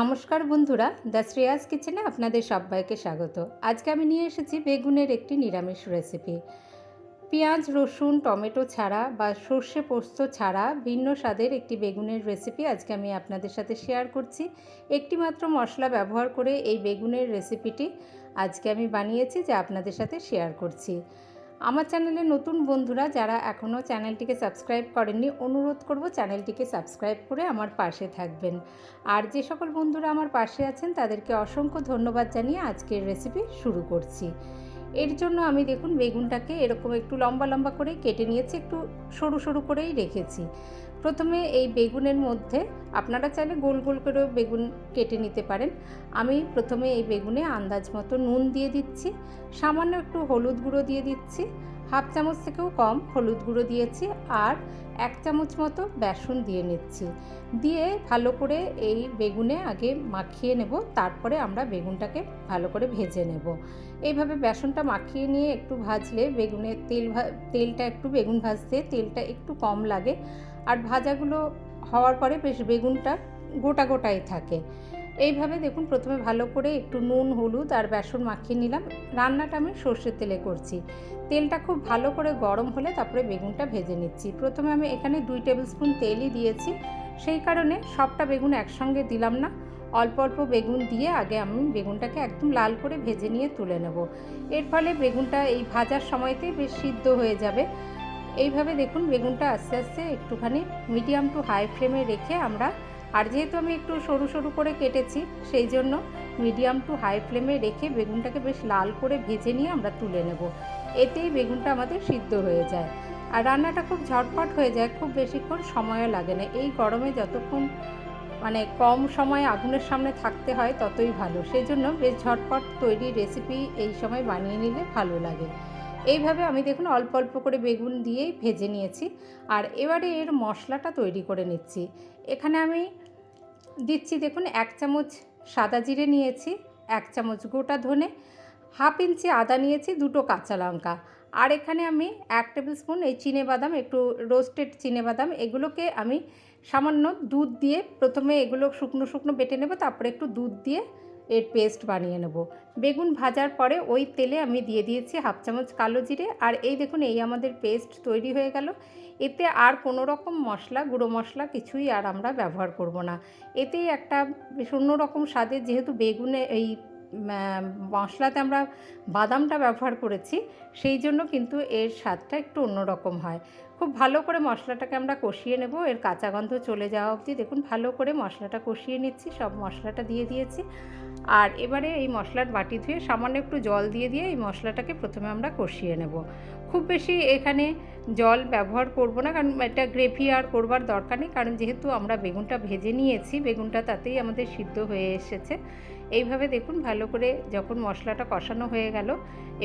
নমস্কার বন্ধুরা, দ্য শ্রেয়াস কিচেনে আপনাদের সবাইকে স্বাগত। আজকে আমি নিয়ে এসেছি বেগুনের একটি নিরামিষ রেসিপি পেঁয়াজ, রসুন, টমেটো ছাড়া বা সর্ষে পোস্ত ছাড়া ভিন্ন স্বাদের একটি বেগুনের রেসিপি আজকে আমি আপনাদের সাথে শেয়ার করছি। একটি মাত্র মশলা ব্যবহার করে এই বেগুনের রেসিপিটি আজকে আমি বানিয়েছি, যা আপনাদের সাথে শেয়ার করছি। আমার চ্যানেলে নতুন বন্ধুরা যারা এখনও চ্যানেলটিকে সাবস্ক্রাইব করেননি, অনুরোধ করব চ্যানেলটিকে সাবস্ক্রাইব করে আমার পাশে থাকবেন। আর যে সকল বন্ধুরা আমার পাশে আছেন, তাদেরকে অসংখ্য ধন্যবাদ জানিয়ে আজকের রেসিপি শুরু করছি। এর জন্য আমি দেখুন বেগুনটাকে এরকম একটু লম্বা লম্বা করে কেটে নিয়েছি, একটু সরু সরু করেই রেখেছি। প্রথমে এই বেগুনের মধ্যে আপনারা চাইলে গোল গোল করেও বেগুন কেটে নিতে পারেন। আমি প্রথমে এই বেগুনে আন্দাজ মতো নুন দিয়ে দিচ্ছি, সামান্য একটু হলুদ গুঁড়ো দিয়ে দিচ্ছি। হাফ চামচ থেকেও কম হলুদ গুঁড়ো দিয়েছি আর এক চামচ মতো বেসন দিয়ে নিচ্ছি। দিয়ে ভালো করে এই বেগুনে আগে মাখিয়ে নেব, তারপরে আমরা বেগুনটাকে ভালো করে ভেজে নেব। এইভাবে বেসনটা মাখিয়ে নিয়ে একটু ভাজলে বেগুনের তেল তেলটা একটু বেগুন ভাজতে তেলটা একটু কম লাগে। আর ভাজাগুলো হওয়ার পরে বেশ বেগুনটা গোটা গোটাই থাকে। এইভাবে দেখুন প্রথমে ভালো করে একটু নুন, হলুদ আর বেসন মাখিয়ে নিলাম। রান্নাটা আমি সর্ষের তেলে করছি। তেলটা খুব ভালো করে গরম হলে তারপরে বেগুনটা ভেজে নিচ্ছি। প্রথমে আমি এখানে দুই টেবিল স্পুন তেলই দিয়েছি। সেই কারণে সবটা বেগুন একসঙ্গে দিলাম না। অল্প অল্প বেগুন দিয়ে আগে আমি বেগুনটাকে একদম লাল করে ভেজে নিয়ে তুলে নেব। এর ফলে বেগুনটা এই ভাজার সময়তেই বেশ সিদ্ধ হয়ে যাবে। এইভাবে দেখুন বেগুনটা আস্তে আস্তে একটুখানি মিডিয়াম টু হাই ফ্লেমে রেখে আমরা আর যেহেতু আমি একটু সরু সরু করে কেটেছি, সেই জন্য মিডিয়াম টু হাই ফ্লেমে রেখে বেগুনটাকে বেশ লাল করে ভেজে নিয়ে আমরা তুলে নেব। এতেই বেগুনটা আমাদের সিদ্ধ হয়ে যায়। আর রান্নাটা খুব ঝটপট হয়ে যায়, খুব বেশিক্ষণ সময়ও লাগে না। এই গরমে যতক্ষণ মানে কম সময় আগুনের সামনে থাকতে হয়, ততই ভালো। সেই জন্য বেশ ঝটপট তৈরি রেসিপি এই সময় বানিয়ে নিলে ভালো লাগে। এইভাবে আমি দেখুন অল্প অল্প করে বেগুন দিয়েই ভেজে নিয়েছি। আর এবারে এর মশলাটা তৈরি করে নিচ্ছি। এখানে আমি দিচ্ছি দেখুন, এক চামচ সাদা জিরে নিয়েছি, এক চামচ গোটা ধনে, হাফ ইঞ্চি আদা নিয়েছি, দুটো কাঁচা লঙ্কা। আর এখানে আমি এক টেবিল স্পুন এই চিনে বাদাম, একটু রোস্টেড চিনে বাদাম, এগুলোকে আমি সামান্য দুধ দিয়ে প্রথমে এগুলো শুকনো শুকনো বেটে নেব, তারপরে একটু দুধ দিয়ে এর পেস্ট বানিয়ে নেব। বেগুন ভাজার পরে ওই তেলে আমি দিয়ে দিয়েছি হাফ চামচ কালো জিরে। আর এই দেখুন, এই আমাদের পেস্ট তৈরি হয়ে গেল। এতে আর কোনো রকম মশলা, গুঁড়ো মশলা কিছুই আর আমরা ব্যবহার করব না। এতেই একটা অন্যরকম স্বাদের, যেহেতু বেগুনে এই মশলাতে আমরা বাদামটা ব্যবহার করেছি, সেই জন্য কিন্তু এর স্বাদটা একটু অন্যরকম হয়। খুব ভালো করে মশলাটাকে আমরা কষিয়ে নেব, এর কাঁচা গন্ধ চলে যাওয়া অবধি। দেখুন, ভালো করে মশলাটা কষিয়ে নিচ্ছি, সব মশলাটা দিয়ে দিয়েছি। আর এবারে এই মশলার বাটি ধুয়ে সামান্য একটু জল দিয়ে দিয়ে এই মশলাটাকে প্রথমে আমরা কষিয়ে নেব। খুব বেশি এখানে জল ব্যবহার করব না, কারণ এটা গ্রেভি আর করবার দরকার নেই, কারণ যেহেতু আমরা বেগুনটা ভেজে নিয়েছি, বেগুনটা তাতেই আমাদের সিদ্ধ হয়ে এসেছে। এইভাবে দেখুন ভালো করে যখন মশলাটা কষানো হয়ে গেল,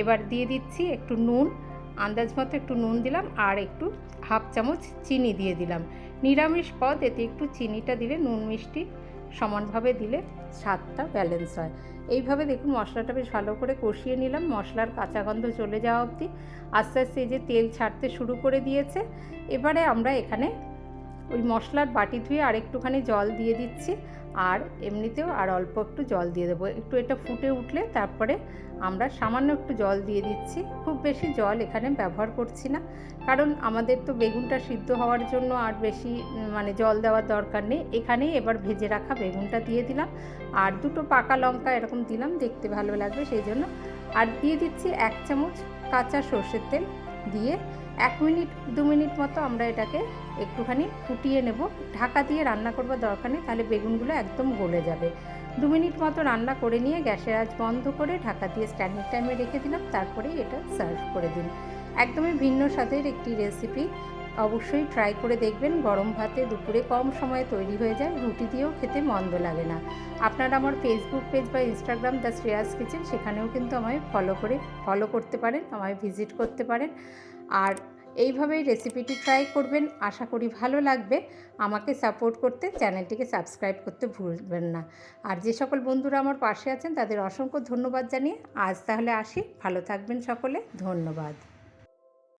এবার দিয়ে দিচ্ছি একটু নুন, আন্দাজ মতো একটু নুন দিলাম আর একটু হাফ চামচ চিনি দিয়ে দিলাম। নিরামিষ পদ, এতে একটু চিনিটা দিলে, নুন মিষ্টি সমানভাবে দিলে স্বাদটা ব্যালেন্স হয়। এইভাবে দেখুন মশলাটা বেশ ভালো করে কষিয়ে নিলাম, মশলার কাঁচা গন্ধ চলে যাওয়া অবধি। আস্তে আস্তে এই যে তেল ছাড়তে শুরু করে দিয়েছে, এবারে আমরা এখানে ওই মশলার বাটি ধুয়ে আর একটুখানি জল দিয়ে দিচ্ছি। আর এমনিতেও আর অল্প একটু জল দিয়ে দেবো। একটু এটা ফুটে উঠলে তারপরে আমরা সামান্য একটু জল দিয়ে দিচ্ছি। খুব বেশি জল এখানে ব্যবহার করছি না। কারণ আমাদের তো বেগুনটা সিদ্ধ হওয়ার জন্য আর বেশি মানে জল দেওয়ার দরকার নেই। এখানেই এবার ভেজে রাখা বেগুনটা দিয়ে দিলাম। আর দুটো পাকা লঙ্কা এরকম দিলাম, দেখতে ভালো লাগবে সেই জন্য। আর দিয়ে দিচ্ছি এক চামচ কাঁচা সর্ষের তেল। দিয়ে এক মিনিট, দু মিনিট মতো আমরা এটাকে একটুখানি ফুটিয়ে নেব। ঢাকা দিয়ে রান্না করবার দরকার নেই, তাহলে বেগুনগুলো একদম গলে যাবে। দু মিনিট মতো রান্না করে নিয়ে গ্যাসের আজ বন্ধ করে ঢাকা দিয়ে স্ট্যান্ডিং টাইমে রেখে দিলাম, তারপরেই এটা সার্ভ করে দিন। একদমই ভিন্ন স্বাদের একটি রেসিপি অবশ্যই ট্রাই করে দেখবেন, গরম ভাতে দুপুরে কম সময়ে তৈরি হয়ে যায়, রুটি দিয়েও খেতে মন্দ লাগে না। আপনারা আমার ফেসবুক পেজ বা ইনস্টাগ্রাম দ্য শ্রেয়াস কিচেন সেখানেও কিন্তু আমায় ফলো করে ফলো করতে পারেন, আমায় ভিজিট করতে পারেন। আর এইভাবেই রেসিপিটি ট্রাই করবেন, আশা করি ভালো লাগবে। আমাকে সাপোর্ট করতে, চ্যানেলটিকে সাবস্ক্রাইব করতে ভুলবেন না। আর যে সকল বন্ধুরা আমার পাশে আছেন, তাদের অসংখ্য ধন্যবাদ জানিয়ে আজ তাহলে আসি। ভালো থাকবেন সকলে, ধন্যবাদ।